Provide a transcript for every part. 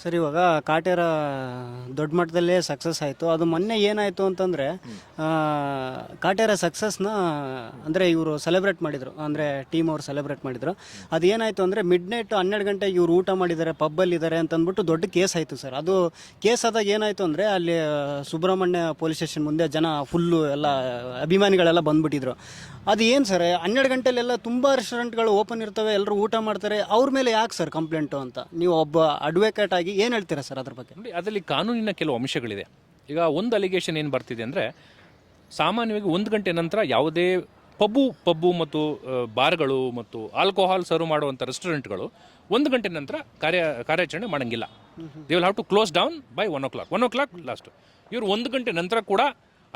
Sir, ಇವಾಗ ಕಾಟೇರ ದೊಡ್ಡ ಮಟ್ಟದಲ್ಲೇ success ಆಯಿತು. ಅದು ಮೊನ್ನೆ ಏನಾಯಿತು ಅಂತಂದರೆ ಕಾಟೇರ ಸಕ್ಸಸ್ನ ಅಂದರೆ ಇವರು ಸೆಲೆಬ್ರೇಟ್ ಮಾಡಿದರು. ಅಂದರೆ ಟೀಮ್ ಅವ್ರು ಸೆಲೆಬ್ರೇಟ್ ಮಾಡಿದರು. ಅದು ಏನಾಯಿತು ಅಂದರೆ ಮಿಡ್ ನೈಟ್ ಹನ್ನೆರಡು ಗಂಟೆಗೆ ಇವರು ಊಟ ಮಾಡಿದ್ದಾರೆ ಪಬ್ಬಲ್ಲಿದ್ದಾರೆ ಅಂತಂದ್ಬಿಟ್ಟು ದೊಡ್ಡ ಕೇಸ್ ಆಯಿತು ಸರ್. ಅದು ಕೇಸ್ ಆದಾಗ ಏನಾಯಿತು ಅಂದರೆ ಅಲ್ಲಿ ಸುಬ್ರಹ್ಮಣ್ಯ ಪೊಲೀಸ್ ಸ್ಟೇಷನ್ ಮುಂದೆ ಜನ ಫುಲ್ಲು ಎಲ್ಲ ಅಭಿಮಾನಿಗಳೆಲ್ಲ ಬಂದುಬಿಟ್ಟಿದ್ರು. ಅದು ಏನು ಸರ್, ಹನ್ನೆರಡು ಗಂಟೆಲೆಲ್ಲ ತುಂಬ ರೆಸ್ಟೋರೆಂಟ್ಗಳು ಓಪನ್ ಇರ್ತವೆ ಎಲ್ಲರೂ ಊಟ ಮಾಡ್ತಾರೆ. ಅವ್ರ ಮೇಲೆ ಯಾಕೆ ಸರ್ ಕಂಪ್ಲೇಂಟು ಅಂತ? ನೀವು ಒಬ್ಬ ಅಡ್ವೊಕೇಟ್ ಆಗಿ ಏನು ಹೇಳ್ತೀರಾ ಸರ್ ಅದ್ರ ಬಗ್ಗೆ? ನೋಡಿ, ಅದರಲ್ಲಿ ಕಾನೂನಿನ ಕೆಲವು ಅಂಶಗಳಿದೆ. ಈಗ ಒಂದು ಅಲಿಗೇಷನ್ ಏನು ಬರ್ತಿದೆ ಅಂದರೆ, ಸಾಮಾನ್ಯವಾಗಿ ಒಂದು ಗಂಟೆ ನಂತರ ಯಾವುದೇ ಪಬ್ಬು ಪಬ್ಬು ಮತ್ತು ಬಾರ್ಗಳು ಮತ್ತು ಆಲ್ಕೋಹಾಲ್ ಸರ್ವ್ ಮಾಡುವಂಥ ರೆಸ್ಟೋರೆಂಟ್ಗಳು ಒಂದು ಗಂಟೆ ನಂತರ ಕಾರ್ಯ, ಕಾರ್ಯಾಚರಣೆ ಮಾಡೋಂಗಿಲ್ಲ. They will have to close down by one o'clock one o'clock last ಇವರು ಒಂದು ಗಂಟೆ ನಂತರ ಕೂಡ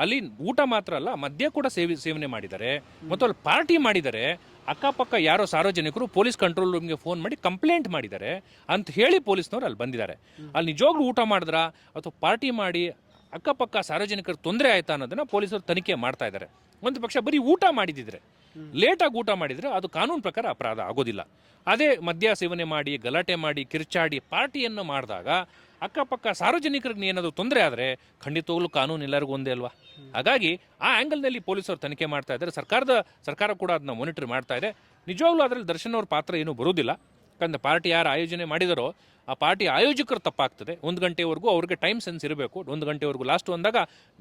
ಅಲ್ಲಿ ಊಟ ಮಾತ್ರ ಅಲ್ಲ, ಮದ್ಯ ಕೂಡ ಸೇವಿ, ಸೇವನೆ ಮಾಡಿದ್ದಾರೆ. ಮತ್ತು ಅಲ್ಲಿ ಪಾರ್ಟಿ ಮಾಡಿದ್ದಾರೆ. ಅಕ್ಕಪಕ್ಕ ಯಾರೋ ಸಾರ್ವಜನಿಕರು ಪೊಲೀಸ್ ಕಂಟ್ರೋಲ್ ರೂಮ್ಗೆ ಫೋನ್ ಮಾಡಿ ಕಂಪ್ಲೇಂಟ್ ಮಾಡಿದ್ದಾರೆ ಅಂತ ಹೇಳಿ ಪೊಲೀಸ್ನವ್ರು ಅಲ್ಲಿ ಬಂದಿದ್ದಾರೆ. ಅಲ್ಲಿ ನಿಜವಾಗ್ಲೂ ಊಟ ಮಾಡಿದ್ರ? ಅಥವಾ ಪಾರ್ಟಿ ಮಾಡಿ ಅಕ್ಕಪಕ್ಕ ಸಾರ್ವಜನಿಕರು ತೊಂದರೆ ಆಯ್ತಾ ಅನ್ನೋದನ್ನ ಪೊಲೀಸರು ತನಿಖೆ ಮಾಡ್ತಾ ಇದ್ದಾರೆ. ಒಂದು ಪಕ್ಷ ಬರೀ ಊಟ ಮಾಡಿದಿದ್ರೆ ಲೇಟಾಗಿ ಊಟ ಮಾಡಿದರೆ ಅದು ಕಾನೂನು ಪ್ರಕಾರ ಅಪರಾಧ ಆಗೋದಿಲ್ಲ. ಅದೇ ಮದ್ಯ ಸೇವನೆ ಮಾಡಿ, ಗಲಾಟೆ ಮಾಡಿ, ಕಿರ್ಚಾಡಿ ಪಾರ್ಟಿಯನ್ನು ಮಾಡಿದಾಗ ಅಕ್ಕಪಕ್ಕ ಸಾರ್ವಜನಿಕರಿಗೆ ಏನಾದರೂ ತೊಂದರೆ ಆದರೆ ಖಂಡಿತವಾಗ್ಲೂ ಕಾನೂನು ಎಲ್ಲರಿಗೂ ಒಂದೇ ಅಲ್ವಾ? ಹಾಗಾಗಿ ಆ ಆ್ಯಂಗಲ್ನಲ್ಲಿ ಪೊಲೀಸರು ತನಿಖೆ ಮಾಡ್ತಾ ಇದ್ದಾರೆ. ಸರ್ಕಾರದ, ಸರ್ಕಾರ ಕೂಡ ಅದನ್ನ ಮಾನಿಟರ್ ಮಾಡ್ತಾ ಇದೆ. ನಿಜವಾಗ್ಲೂ ಅದರಲ್ಲಿ ದರ್ಶನ್ ಅವ್ರ ಪಾತ್ರ ಏನೂ ಬರೋದಿಲ್ಲ. ಯಾಕಂದ್ರೆ ಪಾರ್ಟಿ ಯಾರು ಆಯೋಜನೆ ಮಾಡಿದರೋ ಆ ಪಾರ್ಟಿ ಆಯೋಜಕರು ತಪ್ಪಾಗ್ತದೆ. ಒಂದು ಗಂಟೆವರೆಗೂ ಅವ್ರಿಗೆ ಟೈಮ್ ಸೆನ್ಸ್ ಇರಬೇಕು. ಒಂದು ಗಂಟೆವರೆಗೂ ಲಾಸ್ಟ್ ಅಂದಾಗ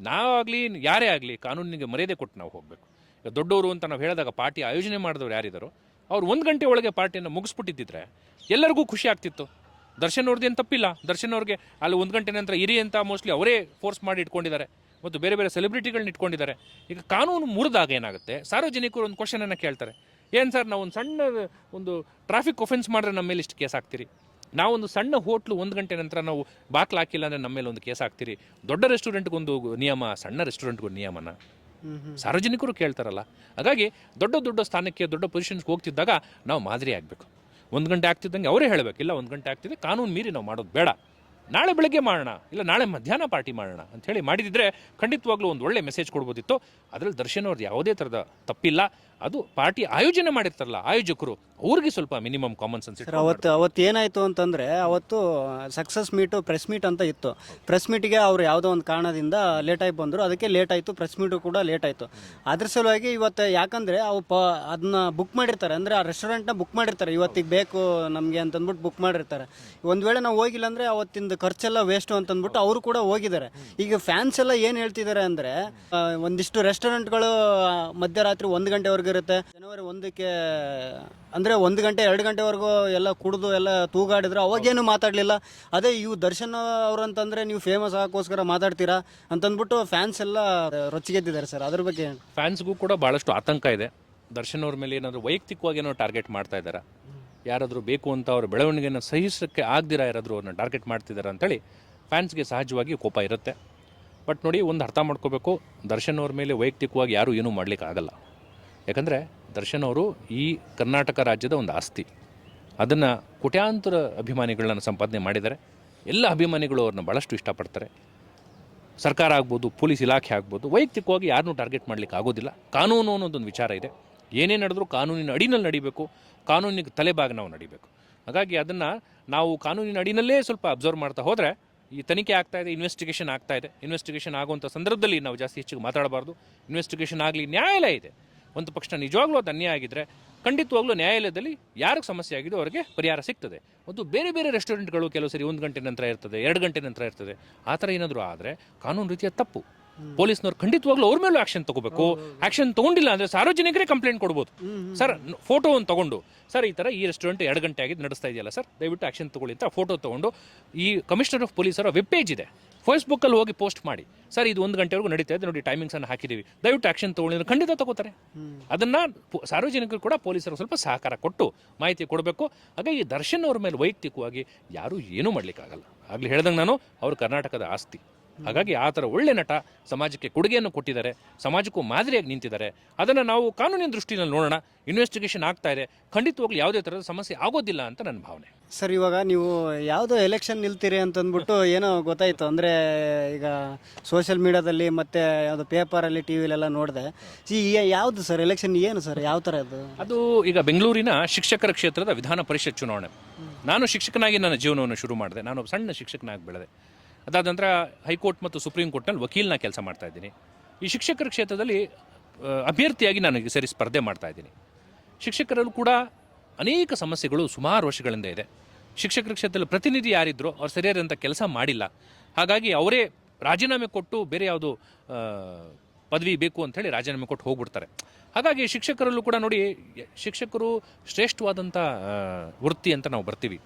ನಾವಾಗಲಿ, ಯಾರೇ ಆಗಲಿ ಕಾನೂನಿಗೆ ಮರ್ಯಾದೆ ಕೊಟ್ಟು ನಾವು ಹೋಗಬೇಕು. ಈಗ ದೊಡ್ಡವರು ಅಂತ ನಾವು ಹೇಳಿದಾಗ ಪಾರ್ಟಿ ಆಯೋಜನೆ ಮಾಡಿದವ್ರು ಯಾರಿದ್ದಾರೋ ಅವ್ರು ಒಂದು ಗಂಟೆ ಒಳಗೆ ಪಾರ್ಟಿಯನ್ನು ಮುಗಿಸ್ಬಿಟ್ಟಿದ್ದಿದ್ರೆ ಎಲ್ಲರಿಗೂ ಖುಷಿ ಆಗ್ತಿತ್ತು. ದರ್ಶನ್ ಅವ್ರದ್ದೇನು ತಪ್ಪಿಲ್ಲ. ದರ್ಶನ್ ಅವ್ರಿಗೆ ಅಲ್ಲಿ ಒಂದು ಗಂಟೆ ನಂತರ ಇರಿ ಅಂತ ಮೋಸ್ಟ್ಲಿ ಅವರೇ ಫೋರ್ಸ್ ಮಾಡಿ ಇಟ್ಕೊಂಡಿದ್ದಾರೆ. ಮತ್ತು ಬೇರೆ ಬೇರೆ ಸೆಲೆಬ್ರಿಟಿಗಳನ್ನ ಇಟ್ಕೊಂಡಿದ್ದಾರೆ. ಈಗ ಕಾನೂನು ಮುರಿದಾಗ ಏನಾಗುತ್ತೆ? ಸಾರ್ವಜನಿಕರು ಒಂದು ಕ್ವಶನನ್ನು ಕೇಳ್ತಾರೆ. ಏನು ಸರ್ ನಾವು ಒಂದು ಸಣ್ಣ ಒಂದು ಟ್ರಾಫಿಕ್ ಒಫೆನ್ಸ್ ಮಾಡಿದ್ರೆ ನಮ್ಮ ಮೇಲೆ ಇಷ್ಟು ಕೇಸ್ ಹಾಕ್ತೀರಿ? ನಾವೊಂದು ಸಣ್ಣ ಹೋಟ್ಲು ಒಂದು ಗಂಟೆ ನಂತರ ನಾವು ಬಾಕ್ಲು ಹಾಕಿಲ್ಲ ಅಂದರೆ ನಮ್ಮ ಮೇಲೆ ಒಂದು ಕೇಸ್ ಹಾಕ್ತೀರಿ? ದೊಡ್ಡ ರೆಸ್ಟೋರೆಂಟ್ಗೊಂದು ನಿಯಮ ಸಣ್ಣ ರೆಸ್ಟೋರೆಂಟ್ಗೊಂದು ನಿಯಮನ? ಸಾರ್ವಜನಿಕರು ಕೇಳ್ತಾರಲ್ಲ. ಹಾಗಾಗಿ ದೊಡ್ಡ ದೊಡ್ಡ ಸ್ಥಾನಕ್ಕೆ ದೊಡ್ಡ ಪೊಸಿಷನ್ಸ್ಗೆ ಹೋಗ್ತಿದ್ದಾಗ ನಾವು ಮಾದರಿ ಆಗಬೇಕು. ಒಂದು ಗಂಟೆ ಆಗ್ತಿದ್ದಂಗೆ ಅವರೇ ಹೇಳಬೇಕು, ಇಲ್ಲ, ಒಂದು ಗಂಟೆ ಆಗ್ತಿದೆ, ಕಾನೂನು ಮೀರಿ ನಾವು ಮಾಡೋದು ಬೇಡ. ನಾಳೆ ಬೆಳಗ್ಗೆ ಮಾಡೋಣ, ಇಲ್ಲ, ನಾಳೆ ಮಧ್ಯಾಹ್ನ ಪಾರ್ಟಿ ಮಾಡೋಣ ಅಂತ ಹೇಳಿ ಮಾಡಿದಿದ್ರೆ ಖಂಡಿತವಾಗ್ಲೂ ಒಂದು ಒಳ್ಳೆ ಮೆಸೇಜ್ ಕೊಡ್ಬೋದಿತ್ತು. ಅದರಲ್ಲಿ ದರ್ಶನ್ ಅವ್ರದ್ದು ಯಾವುದೇ ಥರದ ತಪ್ಪಿಲ್ಲ. ಅದು ಪಾರ್ಟಿ ಆಯೋಜನೆ ಮಾಡಿರ್ತಾರಲ್ಲ ಆಯೋಜಕರು ಅವ್ರಿಗೆ ಸ್ವಲ್ಪ ಮಿನಿಮಮ್ ಕಾಮನ್ ಸೆನ್ಸ್ ಸರ್ ಅವತ್ತು ಅವತ್ತು ಏನಾಯಿತು ಅಂತಂದರೆ ಅವತ್ತು ಸಕ್ಸಸ್ ಮೀಟು ಪ್ರೆಸ್ ಮೀಟ್ ಅಂತ ಇತ್ತು. ಪ್ರೆಸ್ ಮೀಟಿಗೆ ಅವ್ರು ಯಾವುದೋ ಒಂದು ಕಾರಣದಿಂದ ಲೇಟಾಗಿ ಬಂದರು. ಅದಕ್ಕೆ ಲೇಟ್ ಆಯಿತು ಪ್ರೆಸ್ ಮೀಟು ಕೂಡ ಲೇಟ್ ಆಯಿತು. ಅದ್ರ ಸಲುವಾಗಿ ಇವತ್ತು ಯಾಕಂದರೆ ಅವು ಪ ಅದನ್ನ ಬುಕ್ ಮಾಡಿರ್ತಾರೆ. ಅಂದರೆ ಆ ರೆಸ್ಟೋರೆಂಟ್ನ ಬುಕ್ ಮಾಡಿರ್ತಾರೆ. ಇವತ್ತಿಗೆ ಬೇಕು ನಮಗೆ ಅಂತಂದ್ಬಿಟ್ಟು ಬುಕ್ ಮಾಡಿರ್ತಾರೆ. ಒಂದು ವೇಳೆ ನಾವು ಹೋಗಿಲ್ಲ ಅಂದರೆ ಅವತ್ತಿಂದ ಖರ್ಚೆಲ್ಲ ವೇಸ್ಟು ಅಂತಂದ್ಬಿಟ್ಟು ಅವರು ಕೂಡ ಹೋಗಿದ್ದಾರೆ. ಈಗ ಫ್ಯಾನ್ಸ್ ಎಲ್ಲ ಏನು ಹೇಳ್ತಿದ್ದಾರೆ ಅಂದರೆ ಒಂದಿಷ್ಟು ರೆಸ್ಟೋರೆಂಟ್ಗಳು ಮಧ್ಯರಾತ್ರಿ ಒಂದು ಗಂಟೆವರೆಗೂ ಇರುತ್ತೆ. ಜನವರಿ ಒಂದಕ್ಕೆ, ಅಂದರೆ ಒಂದು ಗಂಟೆ, ಎರಡು ಗಂಟೆವರೆಗೂ ಎಲ್ಲ ಕುಡಿದು ಎಲ್ಲ ತೂಗಾಡಿದ್ರು ಅವಾಗೇನು ಮಾತಾಡಲಿಲ್ಲ. ಅದೇ ಇವು ದರ್ಶನ್ ಅವರಂತಂದರೆ ನೀವು ಫೇಮಸ್ ಆಗೋಸ್ಕರ ಮಾತಾಡ್ತೀರಾ ಅಂತಂದ್ಬಿಟ್ಟು ಫ್ಯಾನ್ಸ್ ಎಲ್ಲ ರೊಚ್ಚಿಗೆದ್ದಿದ್ದಾರೆ ಸರ್. ಅದ್ರ ಬಗ್ಗೆ ಫ್ಯಾನ್ಸ್ಗೂ ಕೂಡ ಭಾಳಷ್ಟು ಆತಂಕ ಇದೆ. ದರ್ಶನ್ ಅವ್ರ ಮೇಲೆ ಏನಾದರೂ ವೈಯಕ್ತಿಕವಾಗಿ ಏನೋ ಟಾರ್ಗೆಟ್ ಮಾಡ್ತಾ ಇದ್ದಾರೆ? ಯಾರಾದರೂ ಬೇಕು ಅಂತ ಅವ್ರ ಬೆಳವಣಿಗೆಯನ್ನು ಸಹಿಸೋಕ್ಕೆ ಆಗದಿರ ಯಾರಾದರೂ ಅವ್ರನ್ನ ಟಾರ್ಗೆಟ್ ಮಾಡ್ತಿದ್ದಾರೆ ಅಂತೇಳಿ ಫ್ಯಾನ್ಸ್ಗೆ ಸಹಜವಾಗಿ ಕೋಪ ಇರುತ್ತೆ. ಬಟ್ ನೋಡಿ, ಒಂದು ಅರ್ಥ ಮಾಡ್ಕೋಬೇಕು. ದರ್ಶನ್ ಅವ್ರ ಮೇಲೆ ವೈಯಕ್ತಿಕವಾಗಿ ಯಾರೂ ಏನೂ ಮಾಡಲಿಕ್ಕೆ ಆಗಲ್ಲ ಯಾಕಂದರೆ ದರ್ಶನ್ ಅವರು ಈ ಕರ್ನಾಟಕ ರಾಜ್ಯದ ಒಂದು ಆಸ್ತಿ. ಅದನ್ನು ಕೋಟ್ಯಾಂತರ ಅಭಿಮಾನಿಗಳನ್ನ ಸಂಪಾದನೆ ಮಾಡಿದ್ದಾರೆ. ಎಲ್ಲ ಅಭಿಮಾನಿಗಳು ಅವ್ರನ್ನ ಭಾಳಷ್ಟು ಇಷ್ಟಪಡ್ತಾರೆ. ಸರ್ಕಾರ ಆಗ್ಬೋದು, ಪೊಲೀಸ್ ಇಲಾಖೆ ಆಗ್ಬೋದು, ವೈಯಕ್ತಿಕವಾಗಿ ಯಾರನ್ನೂ ಟಾರ್ಗೆಟ್ ಮಾಡಲಿಕ್ಕೆ ಆಗೋದಿಲ್ಲ. ಕಾನೂನು ಅನ್ನೋದೊಂದು ವಿಚಾರ ಇದೆ. ಏನೇ ನಡೆದರೂ ಕಾನೂನಿನ ಅಡಿನಲ್ಲಿ ನಡಿಬೇಕು. ಕಾನೂನಿಗೆ ತಲೆಬಾಗಿ ನಾವು ನಡಿಬೇಕು. ಹಾಗಾಗಿ ಅದನ್ನು ನಾವು ಕಾನೂನಿನ ಅಡಿನಲ್ಲೇ ಸ್ವಲ್ಪ ಅಬ್ಸರ್ವ್ ಮಾಡ್ತಾ ಹೋದರೆ, ಈ ತನಿಖೆ ಆಗ್ತಾ ಇದೆ ಇನ್ವೆಸ್ಟಿಗೇಷನ್ ಆಗ್ತಾ ಇದೆ. ಇನ್ವೆಸ್ಟಿಗೇಷನ್ ಆಗುವಂಥ ಸಂದರ್ಭದಲ್ಲಿ ನಾವು ಜಾಸ್ತಿ ಹೆಚ್ಚಿಗೆ ಮಾತಾಡಬಾರ್ದು. ಇನ್ವೆಸ್ಟಿಗೇಷನ್ ಆಗಲಿ ನ್ಯಾಯಾಲಯ ಇದೆ. ಒಂದು ಪಕ್ಷ ನಿಜವಾಗ್ಲೂ ಅದು ಅನ್ಯಾಯ ಆಗಿದ್ರೆ ಖಂಡಿತವಾಗ್ಲೂ ನ್ಯಾಯಾಲಯದಲ್ಲಿ ಯಾರಿಗೆ ಸಮಸ್ಯೆ ಆಗಿದೋ ಅವರಿಗೆ ಪರಿಹಾರ ಸಿಗ್ತದೆ. ಮತ್ತು ಬೇರೆ ಬೇರೆ ರೆಸ್ಟೋರೆಂಟ್ಗಳು ಕೆಲವು ಸರಿ ಒಂದು ಗಂಟೆ ನಂತರ ಇರ್ತದೆ, ಎರಡು ಗಂಟೆ ನಂತರ ಇರ್ತದೆ. ಆ ಥರ ಏನಾದರೂ ಆದರೆ ಕಾನೂನು ರೀತಿಯ ತಪ್ಪು. ಪೊಲೀಸ್ನವ್ರು ಖಂಡಿತವಾಗ್ಲೂ ಅವ್ರ ಮೇಲೂ ಆಕ್ಷನ್ ತಗೋಬೇಕು. ಆಕ್ಷನ್ ತಗೊಂಡಿಲ್ಲ ಅಂದ್ರೆ ಸಾರ್ವಜನಿಕರೇ ಕಂಪ್ಲೇಂಟ್ ಕೊಡ್ಬೋದು. ಸರ್ ಫೋಟೋವನ್ನು ತಗೊಂಡು. ಸರ್ ಈ ತರ ಈ ರೆಸ್ಟೋರೆಂಟ್ ಎರಡು ಗಂಟೆ ಆಗಿದ್ದು ನಡೆಸ್ತಾ ಇದೆಯಲ್ಲ ಸರ್ ದಯವಿಟ್ಟು ಆಕ್ಷನ್ ತಗೊಳ್ಳಿ ಅಂತ ಫೋಟೋ ತಗೊಂಡು ಈ ಕಮಿಷನರ್ ಆಫ್ ಪೊಲೀಸರ ವೆಬ್ ಪೇಜ್ ಇದೆ. ಫೇಸ್ಬುಕ್ ಅಲ್ಲಿ ಹೋಗಿ ಪೋಸ್ಟ್ ಮಾಡಿ. ಸರ್ ಇದು ಒಂದು ಗಂಟೆವರೆಗೂ ನಡೀತಾ ಇದೆ. ನೋಡಿ ಟೈಮಿಂಗ್ಸ್ ಅನ್ನು ಹಾಕಿದೀವಿ. ದಯವಿಟ್ಟು ಆಕ್ಷನ್ ತಗೊಳ್ಳಿ ಅಂದ್ರೆ ಖಂಡಿತ ತಗೋತಾರೆ. ಅದನ್ನ ಸಾರ್ವಜನಿಕರು ಕೂಡ ಪೊಲೀಸರು ಸ್ವಲ್ಪ ಸಹಕಾರ ಕೊಟ್ಟು ಮಾಹಿತಿ ಕೊಡಬೇಕು. ಹಾಗೆ ಈ ದರ್ಶನ್ ಅವ್ರ ಮೇಲೆ ವೈಯಕ್ತಿಕವಾಗಿ ಯಾರೂ ಏನೂ ಮಾಡ್ಲಿಕ್ಕಾಗಲ್ಲ. ಆಗ್ಲಿ ಹೇಳ್ದಂಗೆ ನಾನು ಅವರು ಕರ್ನಾಟಕದ ಆಸ್ತಿ. ಹಾಗಾಗಿ ಆ ಥರ ಒಳ್ಳೆ ನಟ ಸಮಾಜಕ್ಕೆ ಕೊಡುಗೆಯನ್ನು ಕೊಟ್ಟಿದ್ದಾರೆ ಸಮಾಜಕ್ಕೂ ಮಾದರಿಯಾಗಿ ನಿಂತಿದ್ದಾರೆ. ಅದನ್ನು ನಾವು ಕಾನೂನಿನ ದೃಷ್ಟಿಯಲ್ಲಿ ನೋಡೋಣ. ಇನ್ವೆಸ್ಟಿಗೇಷನ್ ಆಗ್ತಾ ಇದೆ. ಖಂಡಿತವಾಗ್ಲೂ ಯಾವುದೇ ಥರದ ಸಮಸ್ಯೆ ಆಗೋದಿಲ್ಲ ಅಂತ ನನ್ನ ಭಾವನೆ. ಸರ್ ಇವಾಗ ನೀವು ಯಾವುದೋ ಎಲೆಕ್ಷನ್ ನಿಲ್ತೀರಿ ಅಂತಂದ್ಬಿಟ್ಟು ಏನೋ ಗೊತ್ತಾಯಿತು. ಅಂದರೆ ಈಗ ಸೋಷಿಯಲ್ ಮೀಡಿಯಾದಲ್ಲಿ ಮತ್ತು ಯಾವುದು ಪೇಪರಲ್ಲಿ ಟಿ ವಿಲೆಲ್ಲ ನೋಡಿದೆ. ಈ ಯಾವುದು ಸರ್ ಎಲೆಕ್ಷನ್ ಏನು ಸರ್? ಯಾವ ಥರ ಅದು? ಅದು ಈಗ ಬೆಂಗಳೂರಿನ ಶಿಕ್ಷಕರ ಕ್ಷೇತ್ರದ ವಿಧಾನ ಪರಿಷತ್ ಚುನಾವಣೆ. ನಾನು ಶಿಕ್ಷಕನಾಗಿ ನನ್ನ ಜೀವನವನ್ನು ಶುರು ಮಾಡಿದೆ. ನಾನು ಸಣ್ಣ ಶಿಕ್ಷಕನಾಗಿ ಬೆಳೆದೆ. ಅದಾದ ನಂತರ ಹೈಕೋರ್ಟ್ ಮತ್ತು ಸುಪ್ರೀಂ ಕೋರ್ಟ್ನಲ್ಲಿ ವಕೀಲನ ಕೆಲಸ ಮಾಡ್ತಾ ಇದ್ದೀನಿ. ಈ ಶಿಕ್ಷಕರ ಕ್ಷೇತ್ರದಲ್ಲಿ ಅಭ್ಯರ್ಥಿಯಾಗಿ ನಾನು ಸರಿ ಸ್ಪರ್ಧೆ ಮಾಡ್ತಾ ಇದ್ದೀನಿ. ಶಿಕ್ಷಕರಲ್ಲೂ ಕೂಡ ಅನೇಕ ಸಮಸ್ಯೆಗಳು ಸುಮಾರು ವರ್ಷಗಳಿಂದ ಇದೆ. ಶಿಕ್ಷಕರ ಕ್ಷೇತ್ರದಲ್ಲಿ ಪ್ರತಿನಿಧಿ ಯಾರಿದ್ರು ಅವ್ರು ಸರಿಯಾದಂಥ ಕೆಲಸ ಮಾಡಿಲ್ಲ. ಹಾಗಾಗಿ ಅವರೇ ರಾಜೀನಾಮೆ ಕೊಟ್ಟು ಬೇರೆ ಯಾವುದು ಪದವಿ ಬೇಕು ಅಂಥೇಳಿ ರಾಜೀನಾಮೆ ಕೊಟ್ಟು ಹೋಗ್ಬಿಡ್ತಾರೆ. ಹಾಗಾಗಿ ಶಿಕ್ಷಕರಲ್ಲೂ ಕೂಡ ನೋಡಿ, ಶಿಕ್ಷಕರು ಶ್ರೇಷ್ಠವಾದಂಥ ವೃತ್ತಿ ಅಂತ ನಾವು ಬರ್ತೀವಿ.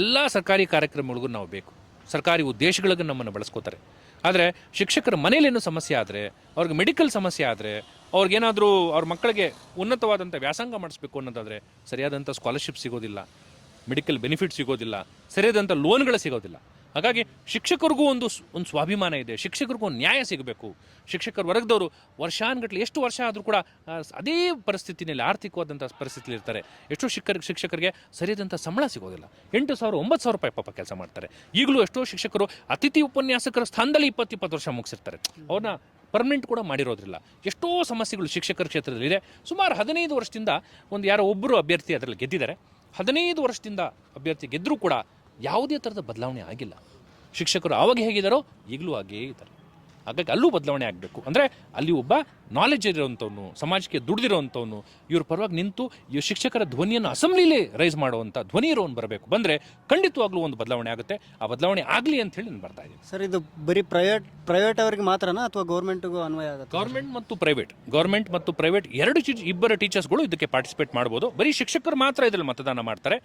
ಎಲ್ಲ ಸರ್ಕಾರಿ ಕಾರ್ಯಕ್ರಮಗಳಿಗೂ ನಾವು ಬೇಕು. ಸರ್ಕಾರಿ ಉದ್ದೇಶಗಳಿಗೆ ನಮ್ಮನ್ನು ಬಳಸ್ಕೋತಾರೆ. ಆದರೆ ಶಿಕ್ಷಕರ ಮನೇಲೇನು ಸಮಸ್ಯೆ ಆದರೆ, ಅವ್ರಿಗೆ ಮೆಡಿಕಲ್ ಸಮಸ್ಯೆ ಆದರೆ ಅವ್ರಿಗೇನಾದರೂ ಅವ್ರ ಮಕ್ಕಳಿಗೆ ಉನ್ನತವಾದಂಥ ವ್ಯಾಸಂಗ ಮಾಡಿಸ್ಬೇಕು ಅನ್ನೋದಾದರೆ ಸರಿಯಾದಂಥ ಸ್ಕಾಲರ್ಶಿಪ್ ಸಿಗೋದಿಲ್ಲ ಮೆಡಿಕಲ್ ಬೆನಿಫಿಟ್ ಸಿಗೋದಿಲ್ಲ ಸರಿಯಾದಂಥ ಲೋನ್ಗಳು ಸಿಗೋದಿಲ್ಲ. ಹಾಗಾಗಿ ಶಿಕ್ಷಕರಿಗೂ ಒಂದು ಒಂದು ಸ್ವಾಭಿಮಾನ ಇದೆ, ಶಿಕ್ಷಕರಿಗೂ ನ್ಯಾಯ ಸಿಗಬೇಕು. ಶಿಕ್ಷಕರ ವರ್ಗದವರು ವರ್ಷಾನ್ಗಟ್ಲೆ ಎಷ್ಟು ವರ್ಷ ಆದರೂ ಕೂಡ ಅದೇ ಪರಿಸ್ಥಿತಿನಲ್ಲಿ ಆರ್ಥಿಕವಾದಂಥ ಪರಿಸ್ಥಿತಿಲಿ ಇರ್ತಾರೆ. ಎಷ್ಟೋ ಶಿಕ್ಷಕ ಶಿಕ್ಷಕರಿಗೆ ಸರಿಯಾದಂಥ ಸಂಬಳ ಸಿಗೋದಿಲ್ಲ. ಎಂಟು ಸಾವಿರ, ಒಂಬತ್ತು ಸಾವಿರ ರೂಪಾಯಿ ಪಾಪ ಕೆಲಸ ಮಾಡ್ತಾರೆ. ಈಗಲೂ ಎಷ್ಟೋ ಶಿಕ್ಷಕರು ಅತಿಥಿ ಉಪನ್ಯಾಸಕರ ಸ್ಥಾನದಲ್ಲಿ ಇಪ್ಪತ್ತು ಇಪ್ಪತ್ತು ವರ್ಷ ಮುಗಿಸಿರ್ತಾರೆ. ಅವ್ರನ್ನ ಪರ್ಮನೆಂಟ್ ಕೂಡ ಮಾಡಿರೋದ್ರಿಲ್ಲ. ಎಷ್ಟೋ ಸಮಸ್ಯೆಗಳು ಶಿಕ್ಷಕರ ಕ್ಷೇತ್ರದಲ್ಲಿದೆ ಸುಮಾರು ಹದಿನೈದು ವರ್ಷದಿಂದ ಒಂದು ಯಾರೋ ಒಬ್ಬರು ಅಭ್ಯರ್ಥಿ ಅದರಲ್ಲಿ ಗೆದ್ದಿದ್ದಾರೆ. ಹದಿನೈದು ವರ್ಷದಿಂದ ಅಭ್ಯರ್ಥಿ ಗೆದ್ದರೂ ಕೂಡ ಯಾವುದೇ ಥರದ ಬದಲಾವಣೆ ಆಗಿಲ್ಲ. ಶಿಕ್ಷಕರು ಆವಾಗ ಹೇಗಿದ್ದಾರೋ ಈಗಲೂ ಹಾಗೇ ಇದ್ದಾರೆ. ಹಾಗಾಗಿ ಅಲ್ಲೂ ಬದಲಾವಣೆ ಆಗಬೇಕು. ಅಂದರೆ ಅಲ್ಲಿ ಒಬ್ಬ ನಾಲೆಜ್ ಇರೋವಂಥವ್ನು ಸಮಾಜಕ್ಕೆ ದುಡಿದಿರೋವಂಥವ್ನು ಇವ್ರ ಪರವಾಗಿ ನಿಂತು ಈ ಶಿಕ್ಷಕರ ಧ್ವನಿಯನ್ನು ಅಸೆಂಬ್ಲಿಲಿ ರೈಸ್ ಮಾಡುವಂಥ ಧ್ವನಿ ಇರೋನು ಬರಬೇಕು. ಬಂದರೆ ಖಂಡಿತವಾಗ್ಲೂ ಒಂದು ಬದಲಾವಣೆ ಆಗುತ್ತೆ. ಆ ಬದಲಾವಣೆ ಆಗಲಿ ಅಂತ ಹೇಳಿ ನಾನು ಬರ್ತಾ ಇದ್ದೀನಿ. ಸರ್ ಇದು ಬರೀ ಪ್ರೈವೇಟ್ ಪ್ರೈವೇಟ್ ಅವರಿಗೆ ಮಾತ್ರನಾ ಅಥವಾ ಗೌರ್ಮೆಂಟ್ಗೂ ಅನ್ವಯ ಆಗುತ್ತೆ? ಗೌರ್ಮೆಂಟ್ ಮತ್ತು ಪ್ರೈವೇಟ್ ಗೌರ್ಮೆಂಟ್ ಮತ್ತು ಪ್ರೈವೇಟ್ ಎರಡು ಇಬ್ಬರ ಟೀಚರ್ಸ್ಗಳು ಇದಕ್ಕೆ ಪಾರ್ಟಿಸಿಪೇಟ್ ಮಾಡ್ಬೋದು. ಬರೀ ಶಿಕ್ಷಕರು ಮಾತ್ರ ಇದರಲ್ಲಿ ಮತದಾನ ಮಾಡ್ತಾರೆ.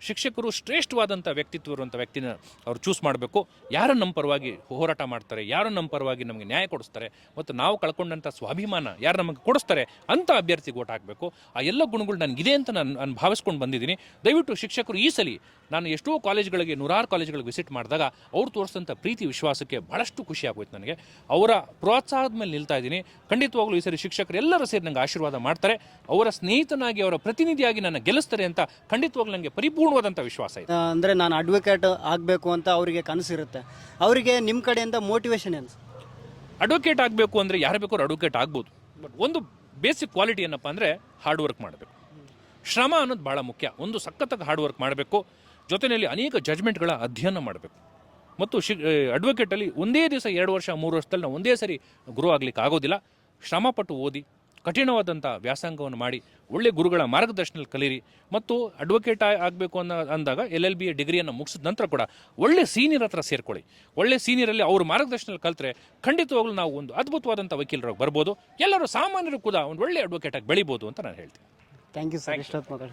ಶಿಕ್ಷಕರು ಶ್ರೇಷ್ಠವಾದಂಥ ವ್ಯಕ್ತಿತ್ವ ಇರುವಂಥ ವ್ಯಕ್ತಿನ ಅವ್ರು ಚೂಸ್ ಮಾಡಬೇಕು. ಯಾರು ನಮ್ಮ ಪರವಾಗಿ ಹೋರಾಟ ಮಾಡ್ತಾರೆ ಯಾರು ನಮ್ಮ ಪರವಾಗಿ ನಮಗೆ ನ್ಯಾಯ ಕೊಡಿಸ್ತಾರೆ ಮತ್ತು ನಾವು ಕಳ್ಕೊಂಡಂಥ ಸ್ವಾಭಿಮಾನ ಯಾರು ನಮಗೆ ಕೊಡಿಸ್ತಾರೆ ಅಂಥ ಅಭ್ಯರ್ಥಿಗೆ ಓಟ್ ಹಾಕಬೇಕು. ಆ ಎಲ್ಲ ಗುಣಗಳು ನನಗಿದೆ ಅಂತ ನಾನು ನಾನು ಭಾವಿಸ್ಕೊಂಡು ಬಂದಿದ್ದೀನಿ. ದಯವಿಟ್ಟು ಶಿಕ್ಷಕರು ಈ ಸಲ ನಾನು ಎಷ್ಟೋ ಕಾಲೇಜ್ಗಳಿಗೆ, ನೂರಾರು ಕಾಲೇಜ್ಗಳಿಗೆ ವಿಸಿಟ್ ಮಾಡಿದಾಗ ಅವ್ರು ತೋರಿಸಿದಂಥ ಪ್ರೀತಿ, ವಿಶ್ವಾಸಕ್ಕೆ ಭಾಳಷ್ಟು ಖುಷಿ ಆಗೋಯ್ತು ನನಗೆ. ಅವರ ಪ್ರೋತ್ಸಾಹದ ಮೇಲೆ ನಿಲ್ತಾ ಇದ್ದೀನಿ. ಖಂಡಿತವಾಗ್ಲೂ ಈ ಸರಿ ಶಿಕ್ಷಕರು ಎಲ್ಲರ ಸೇರಿ ನನಗೆ ಆಶೀರ್ವಾದ ಮಾಡ್ತಾರೆ. ಅವರ ಸ್ನೇಹಿತನಾಗಿ, ಅವರ ಪ್ರತಿನಿಧಿಯಾಗಿ ನನ್ನ ಗೆಲ್ಲಿಸ್ತಾರೆ ಅಂತ ಖಂಡಿತವಾಗ್ಲೂ ನನಗೆ ಪರಿಪೂರ್ಣವಾದಂಥ ವಿಶ್ವಾಸ ಇದೆ. ಅಂದರೆ ಅಂದ್ರೆ ನಾನು ಅಡ್ವೊಕೇಟ್ ಆಗಬೇಕು ಅಂತ ಅವರಿಗೆ ಕನಸಿರುತ್ತೆ. ಅವರಿಗೆ ನಿಮ್ಮ ಕಡೆಯಿಂದ ಮೋಟಿವೇಶನ್ ಏನು? ಅಡ್ವೊಕೇಟ್ ಆಗಬೇಕು ಅಂದರೆ ಯಾರು ಬೇಕಾದ್ರೂ ಅಡ್ವೊಕೇಟ್ ಆಗ್ಬೋದು. ಬಟ್ ಒಂದು ಬೇಸಿಕ್ ಕ್ವಾಲಿಟಿ ಏನಪ್ಪ ಅಂದರೆ ಹಾರ್ಡ್ ವರ್ಕ್ ಮಾಡಬೇಕು. ಶ್ರಮ ಅನ್ನೋದು ಭಾಳ ಮುಖ್ಯ. ಒಂದು ಸಖತ್ತಾಗಿ ಹಾರ್ಡ್ ವರ್ಕ್ ಮಾಡಬೇಕು. ಜೊತೆಯಲ್ಲಿ ಅನೇಕ ಜಜ್ಮೆಂಟ್ಗಳ ಅಧ್ಯಯನ ಮಾಡಬೇಕು. ಮತ್ತು ಶಿ ಅಡ್ವೊಕೇಟಲ್ಲಿ ಒಂದೇ ದಿವಸ ಎರಡು ವರ್ಷ ಮೂರು ವರ್ಷದಲ್ಲಿ ನಾವು ಒಂದೇ ಸರಿ ಗುರು ಆಗಲಿಕ್ಕೆ ಆಗೋದಿಲ್ಲ. ಶ್ರಮಪಟ್ಟು ಓದಿ ಕಠಿಣವಾದಂಥ ವ್ಯಾಸಂಗವನ್ನು ಮಾಡಿ ಒಳ್ಳೆ ಗುರುಗಳ ಮಾರ್ಗದರ್ಶನದಲ್ಲಿ ಕಲೀರಿ. ಮತ್ತು ಅಡ್ವೊಕೇಟ್ ಆಗಬೇಕು ಅನ್ನೋ ಅಂದಾಗ ಎಲ್ ಎಲ್ ಬಿ ಡಿಗ್ರಿಯನ್ನು ಮುಗಿಸಿದ ನಂತರ ಕೂಡ ಒಳ್ಳೆ ಸೀನಿಯರ್ ಹತ್ರ ಸೇರ್ಕೊಳ್ಳಿ. ಒಳ್ಳೆ ಸೀನಿಯರಲ್ಲಿ ಅವ್ರ ಮಾರ್ಗದರ್ಶನದಲ್ಲಿ ಕಲಿತ್ರೆ ಖಂಡಿತವಾಗ್ಲೂ ನಾವು ಒಂದು ಅದ್ಭುತವಾದಂಥ ವಕೀಲರಾಗಿ ಬರ್ಬೋದು. ಎಲ್ಲರೂ ಸಾಮಾನ್ಯರು ಕೂಡ ಒಂದು ಒಳ್ಳೆ ಅಡ್ವೊಕೇಟಾಗಿ ಬೆಳಿಬೋದು ಅಂತ ನಾನು ಹೇಳ್ತೀನಿ. Thank you sir